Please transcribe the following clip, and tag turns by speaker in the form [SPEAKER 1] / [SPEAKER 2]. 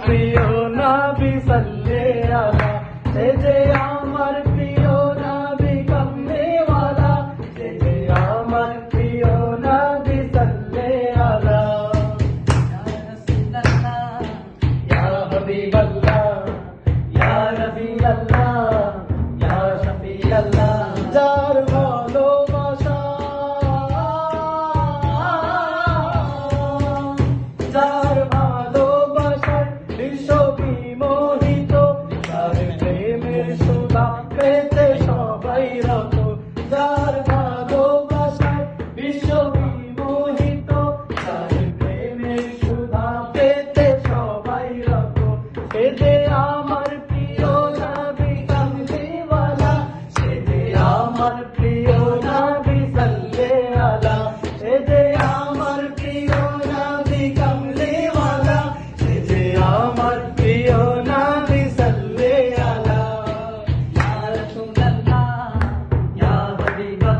[SPEAKER 1] প্রিয় নাবি সাল্লে আলা সে যে আমার প্রিয় নাবি কামনে ওয়ালা সে যে আমার প্রিয় নাবি সাল্লে আলা ইয়া হাবিবাল্লাহ, ইয়া রবি আল্লাহ ইয়া শফি আল্লাহ আমার প্রিয় নবী কামলিওয়ালা সেজে আমার